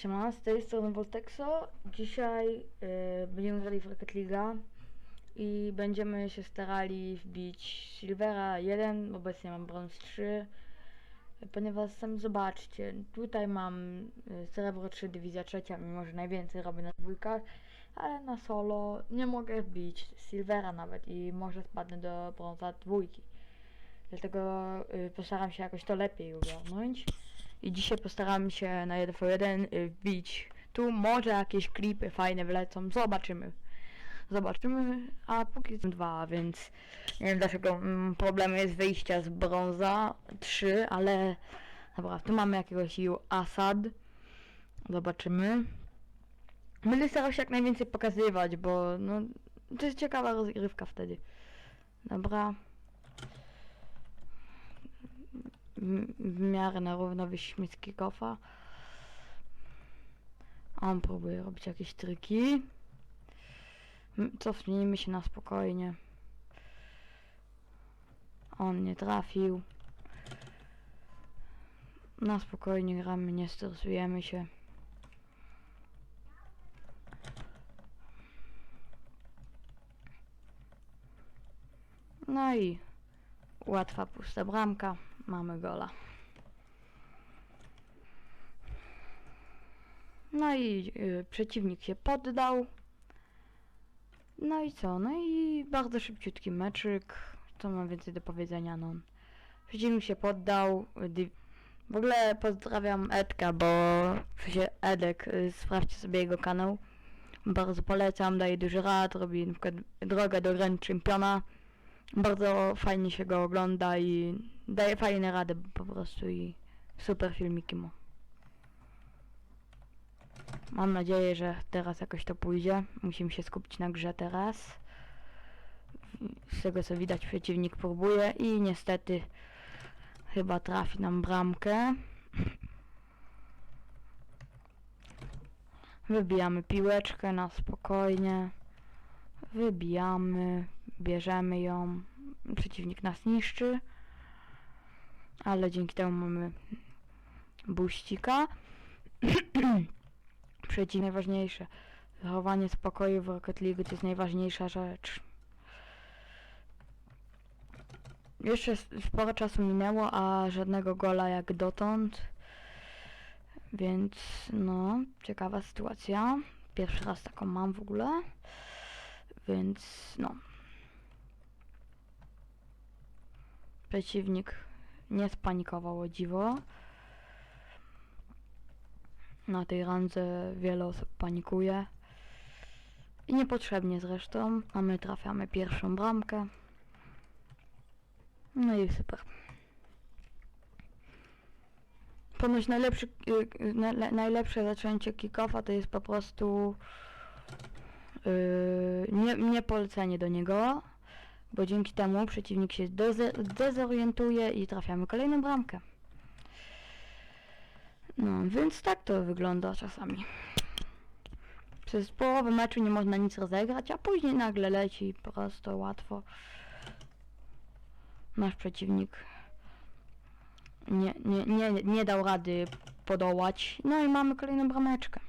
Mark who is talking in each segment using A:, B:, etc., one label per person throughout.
A: Siema, z tej strony Voltexo. Dzisiaj y, będziemy grali w Rocket League'a i będziemy się starali wbić Silvera 1, obecnie mam brąz 3, ponieważ sami zobaczcie, tutaj mam y, Srebro 3, Dywizja 3, mimo że najwięcej robię na dwójkach, ale na solo nie mogę wbić Silvera nawet i może spadnę do brąza dwójki. Dlatego y, postaram się jakoś to lepiej ogarnąć. I dzisiaj postaram się na 1v1 y, wbić. Tu może jakieś klipy fajne wlecą. Zobaczymy. Zobaczymy. A póki są dwa, więc nie wiem dlaczego mm, problem jest wyjścia z brąza 3, ale dobra, tu mamy jakiegoś Yu Asad. Zobaczymy. Będę starał się jak najwięcej pokazywać, bo no to jest ciekawa rozgrywka wtedy. Dobra. W, miarę na równo wyśmieć kickofa. On próbuje robić jakieś triki. Cofnijmy się na spokojnie. On nie trafił. Na spokojnie gramy, nie stresujemy się. No i łatwa pusta bramka. Mamy gola. No i y, przeciwnik się poddał. No i co? No i bardzo szybciutki meczyk. Co mam więcej do powiedzenia? No. Przeciwnik się poddał. W ogóle pozdrawiam Edka, bo sensie Edek, y, sprawdźcie sobie jego kanał. Bardzo polecam, daje dużo rad, robi na przykład drogę do Grand Championa. Bardzo fajnie się go ogląda i daje fajne rady po prostu i super filmiki mu. Mam nadzieję, że teraz jakoś to pójdzie. Musimy się skupić na grze teraz. Z tego co widać przeciwnik próbuje i niestety chyba trafi nam bramkę. Wybijamy piłeczkę na spokojnie. Wybijamy, bierzemy ją. Przeciwnik nas niszczy. Ale dzięki temu mamy buścika. Przeciw najważniejsze. Zachowanie spokoju w Rocket League to jest najważniejsza rzecz. Jeszcze sporo czasu minęło, a żadnego gola jak dotąd. Więc no, ciekawa sytuacja. Pierwszy raz taką mam w ogóle. Więc no. Przeciwnik nie spanikował o dziwo. Na tej randze wiele osób panikuje. I niepotrzebnie zresztą, a my trafiamy pierwszą bramkę. No i super. Ponoć najlepszy, y, najle- najlepsze zaczęcie kick-offa to jest po prostu yy, nie, nie polecenie do niego, bo dzięki temu przeciwnik się dezorientuje i trafiamy kolejną bramkę. No, więc tak to wygląda czasami. Przez połowę meczu nie można nic rozegrać, a później nagle leci prosto, łatwo. Nasz przeciwnik nie, nie, nie, nie dał rady podołać. No i mamy kolejną brameczkę.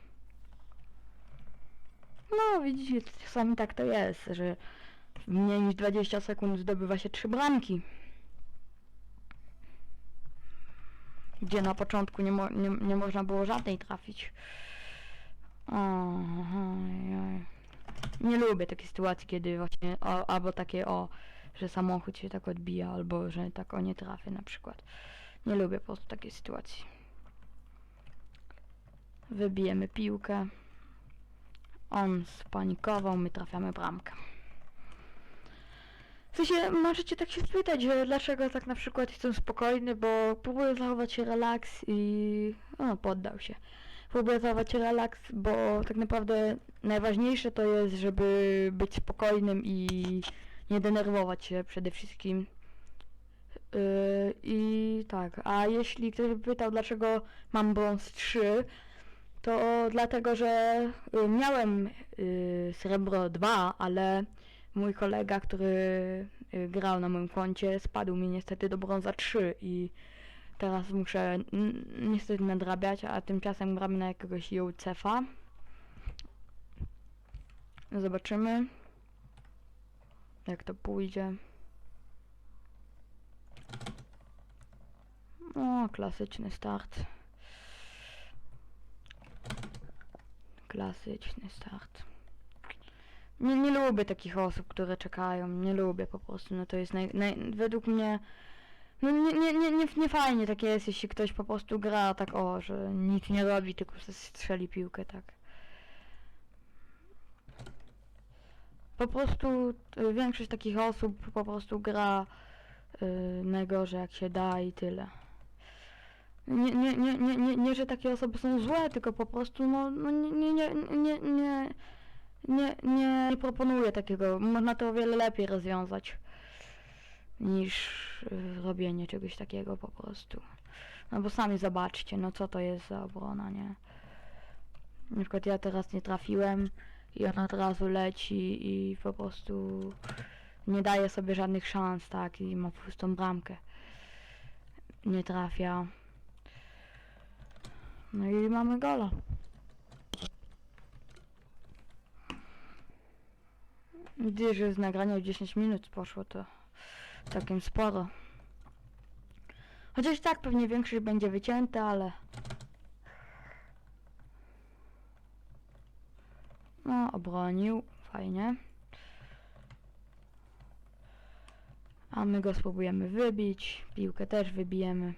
A: No, widzicie, czasami tak to jest, że w mniej niż 20 sekund zdobywa się trzy bramki. Gdzie na początku nie, mo nie, nie można było żadnej trafić. Nie lubię takiej sytuacji, kiedy właśnie, o, albo takie o, że samochód się tak odbija, albo że tak o nie trafię na przykład. Nie lubię po prostu takiej sytuacji. Wybijemy piłkę. On spanikował, my trafiamy bramkę. W sensie, możecie tak się spytać, że dlaczego tak na przykład jestem spokojny, bo próbuję zachować relaks i no, poddał się. Próbuję zachować relaks, bo tak naprawdę najważniejsze to jest, żeby być spokojnym i nie denerwować się przede wszystkim. Yy, I tak, a jeśli ktoś by pytał, dlaczego mam brąz 3, to dlatego, że y, miałem y, srebro 2, ale mój kolega, który y, grał na moim koncie, spadł mi niestety do brąza 3 i Teraz muszę niestety nadrabiać, a tymczasem gramy na jakiegoś Jócefa. Zobaczymy, jak to pójdzie. O, klasyczny start. Klasyczny start. Nie, nie lubię takich osób, które czekają. Nie lubię po prostu. No to jest naj, naj, według mnie. No nie, nie, nie, nie, nie fajnie takie jest, jeśli ktoś po prostu gra tak o, że nic nie robi, tylko strzeli piłkę, tak. Po prostu y, większość takich osób po prostu gra y, najgorzej jak się da i tyle. Nie, nie, nie, nie, nie, nie, że takie osoby są złe, tylko po prostu no, no nie, nie, nie, nie, nie, nie, nie, nie proponuję takiego. Można to o wiele lepiej rozwiązać niż y, robienie czegoś takiego po prostu. No bo sami zobaczcie, no co to jest za obrona, nie? Na przykład ja teraz nie trafiłem i on od razu leci i po prostu nie daje sobie żadnych szans, tak? I ma pustą bramkę. Nie trafia. No i mamy gola. Widzę, że z nagrania o 10 minut poszło to całkiem sporo. Chociaż tak pewnie większość będzie wycięte, ale... No, obronił. Fajnie. A my go spróbujemy wybić. Piłkę też wybijemy.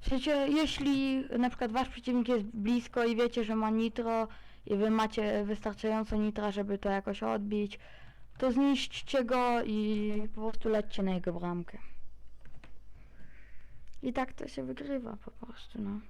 A: W jeśli na przykład wasz przeciwnik jest blisko i wiecie, że ma nitro i wy macie wystarczająco nitra, żeby to jakoś odbić, to zniszczcie go i po prostu lećcie na jego bramkę. I tak to się wygrywa po prostu, no.